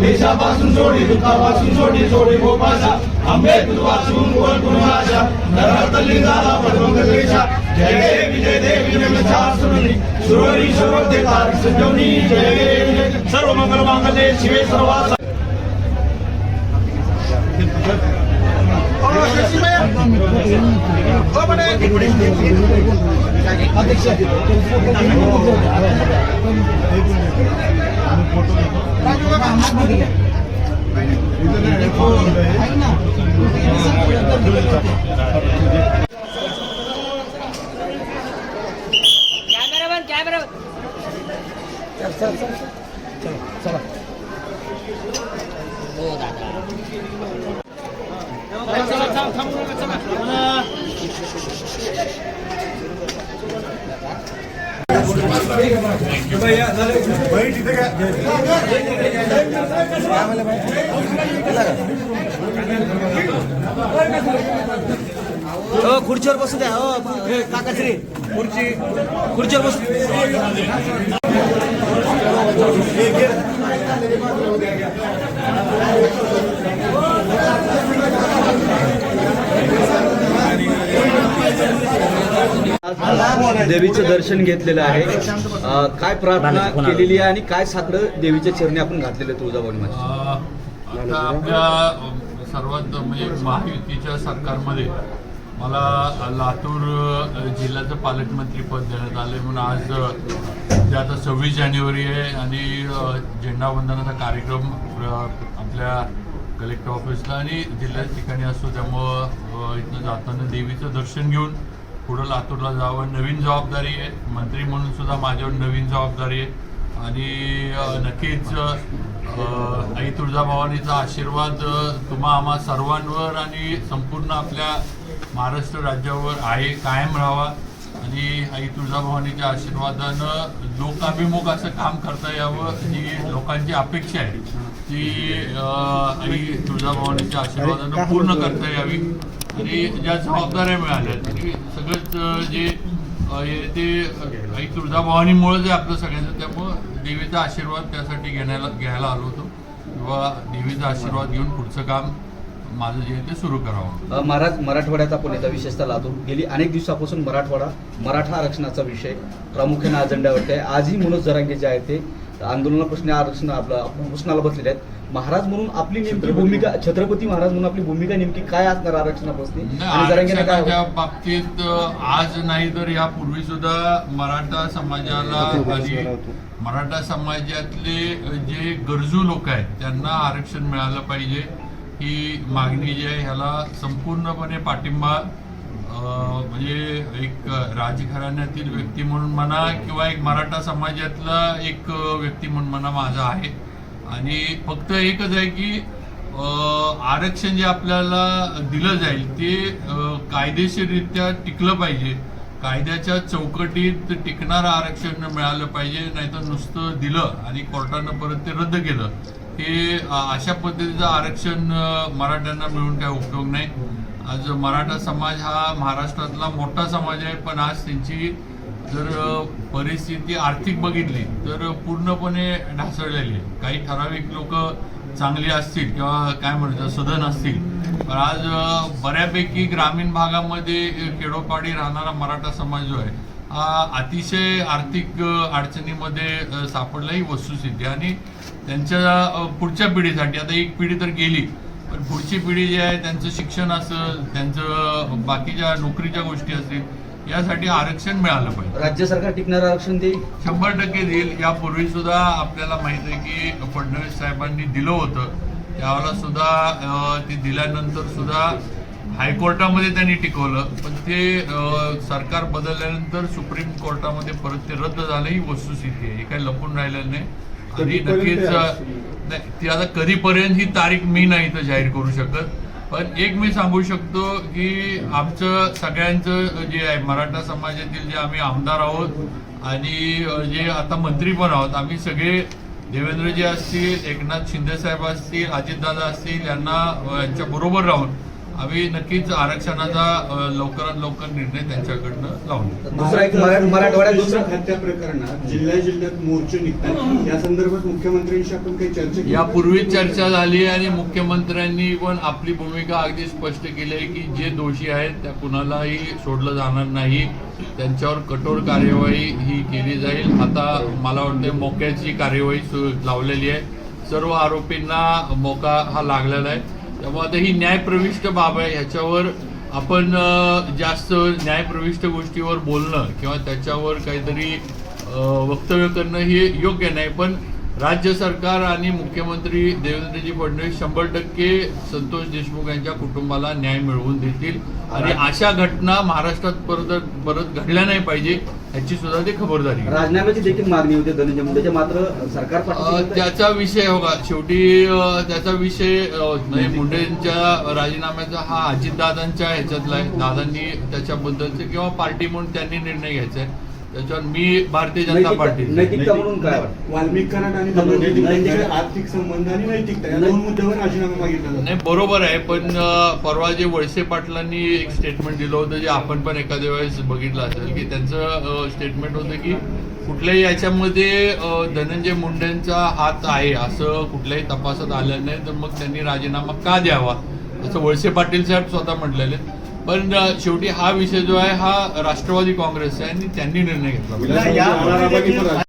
देशापासून सोडी दुःखापासून सोडी सोडी गोपाशा आंबे तू गोल कुणाशा नरातली झाला पद्मगलेशा जय देवी जय देवी नमस्कार सुरणी सुरोरीश्वर देता संजवनी जय देव सर्व मंगल मांगले शिवे सर्वासा कॅमेरामॅन कॅमेरा हो दादा हो हो, खुर्चीवर बसू द्या. हो हे काकाश्री. खुर्ची खुर्चीवर बसू देवीचं दर्शन घेतलेलं आहे. अ, काय प्रार्थना केलेली आहे आणि काय साकडं देवीच्या चरणी आपण घातलेलं तुळजाभवानी माझ्या अ, आता आपल्या सर्वात म्हणजे महायुतीच्या सरकारमध्ये मला लातूर जिल्ह्याचं पालकमंत्री पद देण्यात आहे म्हणून आज जे आता सव्वीस जानेवारी आहे आणि झेंडावंदनाचा कार्यक्रम आपल्या कलेक्टर ऑफिसला आणि जिल्ह्याच्या ठिकाणी असतो. त्यामुळं इथनं जाताना देवीचं दर्शन घेऊन पुढं लातूरला जावं. नवीन जबाबदारी आहे. मंत्री म्हणून सुद्धा माझ्यावर नवीन जबाबदारी आहे. आणि नक्कीच आई तुळजाभवानीचा आशीर्वाद तुम्हा आम्हा सर्वांवर आणि संपूर्ण आपल्या महाराष्ट्र राज्यावर आहे कायम राहावा. आणि आई तुळजाभवानीच्या आशीर्वादानं लोकाभिमुख असं काम करता यावं जी लोकांची अपेक्षा आहे. ती आई तुळजाभवानीच्या आशीर्वादानं पूर्ण करता यावी. आणि ज्या जबाबदाऱ्या मिळाल्या तरी सगळंच जे हे ते आई तुळजाभवानीमुळं जे आपलं सगळ्यांचं त्यामुळं देवीचा आशीर्वाद त्यासाठी घेण्याला घ्यायला आलो होतो. किंवा देवीचा आशीर्वाद घेऊन पुढचं काम माझं जे आहे ते सुरू करावं. महाराज मराठवाड्यात आपण येता विशेषतः लातूर. गेली अनेक दिवसापासून मराठवाडा मराठा आरक्षणाचा विषय प्रामुख्याने अजेंड्यावरती आहे. आजही मनोज जरांगे जे आहे ते आंदोलनापासून आरक्षण आपलं प्रश्नाला बसलेले आहेत. महाराज म्हणून आपली नेमकी भूमिका छत्रपती महाराज म्हणून आपली भूमिका नेमकी काय असणार आरक्षणापासून? आणि जरांगेने काय आरक्षणाच्या बाबतीत आज नाही तर यापूर्वी सुद्धा मराठा समाजाला आणि मराठा समाजातले जे गरजू लोक आहेत त्यांना आरक्षण मिळालं पाहिजे. ही मागणी जी आहे ह्याला संपूर्णपणे पाठिंबा म्हणजे एक राजघराण्यातील व्यक्ती म्हणून म्हणा किंवा एक मराठा समाजातला एक व्यक्ती म्हणून म्हणा माझा आहे. आणि फक्त एकच आहे की आरक्षण जे आपल्याला दिलं जाईल ते कायदेशीररित्या टिकलं पाहिजे. कायद्याच्या चौकटीत टिकणारं आरक्षण मिळालं पाहिजे नाहीतर नुसतं दिलं आणि कोर्टानं परत ते रद्द केलं. हे अशा पद्धतीचं आरक्षण मराठ्यांना मिळून काय उपयोग नाही. आज मराठा समाज हा महाराष्ट्रातला मोठा समाज आहे पण आज त्यांची जर परिस्थिती आर्थिक बघितली तर पूर्णपणे ढासळलेली आहे. काही ठराविक लोक चांगली असतील किंवा काय म्हणतात सदन असतील पण आज बऱ्यापैकी ग्रामीण भागामध्ये खेडोपाडी राहणारा मराठा समाज जो आहे अतिशय आर्थिक अडचणीमध्ये सापडला ही वस्तुस्थिती. आणि त्यांच्या पुढच्या पिढीसाठी आता एक पिढी तर गेली पण पुढची पिढी जी आहे त्यांचं शिक्षण असेल त्यांचं बाकीच्या नोकरीच्या गोष्टी असतील यासाठी आरक्षण मिळालं पाहिजे. राज्य सरकार टिकणारं आरक्षण देईल? शंभर टक्के देईल. यापूर्वी सुद्धा आपल्याला माहीत आहे की फडणवीस साहेबांनी दिलं होतं. त्यावेळेला सुद्धा ते दिल्यानंतर सुद्धा हायकोर्टामध्ये त्यांनी टिकवलं पण ते सरकार बदलल्यानंतर सुप्रीम कोर्टामध्ये परत ते रद्द झालं ही वस्तुस्थिती आहे. हे काही लपून राहिलेलं नाही. आणि नक्कीच नाही ती आता कधीपर्यंत ही तारीख मी नाही इथं जाहीर करू शकत. पण एक मी सांगू शकतो की आमचं सगळ्यांचं जे आहे मराठा समाजातील जे आम्ही आमदार आहोत आणि जे आता मंत्री पण आहोत आम्ही सगळे देवेंद्रजी असतील एकनाथ शिंदे साहेब असतील अजितदादा असतील यांना यांच्या बरोबर राहून आम्ही नक्कीच आरक्षणाचा लवकरात लवकर निर्णय त्यांच्याकडनं लावू दुसरा एक मरा- मराठवाड्यात दुसरा हत्या प्रकरणात जिल्ह्या जिल्ह्यात मोर्चे निघतात. या संदर्भात मुख्यमंत्र्यांशी आपण काही चर्चा यापूर्वी चर्चा झाली आणि मुख्यमंत्र्यांनी पण आपली भूमिका अगदी स्पष्ट केली आहे की जे दोषी आहेत त्या कुणालाही सोडलं जाणार नाही. त्यांच्यावर कठोर कार्यवाही ही केली जाईल. आता मला वाटतं मोक्याची कार्यवाही लावलेली आहे. सर्व आरोपींना मोका हा लागलेला आहे. त्यामुळे आता ही न्यायप्रविष्ट बाब आहे ह्याच्यावर आपण जास्त न्यायप्रविष्ट गोष्टीवर बोलणं किंवा त्याच्यावर काहीतरी वक्तव्य करणं हे योग्य नाही. पण राज्य सरकार आणि मुख्यमंत्री देवेंद्रजी फडणवीस शंभर टक्के संतोष देशमुख यांच्या कुटुंबाला न्याय मिळवून देतील. आणि अशा घटना महाराष्ट्रात परत परत घडल्या नाही पाहिजे ह्याची सुद्धा ते खबरदारी. राजीनाम्याची देखील मागणी होती धनंजय मुंडेच्या मात्र सरकार त्याचा विषय होगा शेवटी त्याचा विषय मुंडेंच्या राजीनाम्याचा हा अजितदादांच्या ह्याच्यातला आहे. दादांनी त्याच्याबद्दलचे किंवा पार्टी म्हणून त्यांनी निर्णय घ्यायचा आहे. त्याच्यावर मी भारतीय जनता पार्टी नैतिकता म्हणून काय? वाटतं वाल्मिक कराड आणि धनंजय मुंडे यांच्याकडे आर्थिक संबंध आणि नैतिकता या दोन मुद्द्यावर राजीनामा मागितला नाही बरोबर आहे पण परवा जे वळसे पाटलांनी एक स्टेटमेंट दिलं होतं जे आपण पण एखाद्या वेळेस बघितलं असेल की त्यांचं स्टेटमेंट होतं की कुठल्याही याच्यामध्ये धनंजय मुंडेंचा हात आहे असं कुठल्याही तपासात आलं नाही तर मग त्यांनी राजीनामा का द्यावा? असं वळसे पाटील साहेब स्वतः म्हटलेले. आहेत. पण शेवटी हा विषय जो आहे हा राष्ट्रवादी काँग्रेस आहे आणि त्यांनी निर्णय घेतला.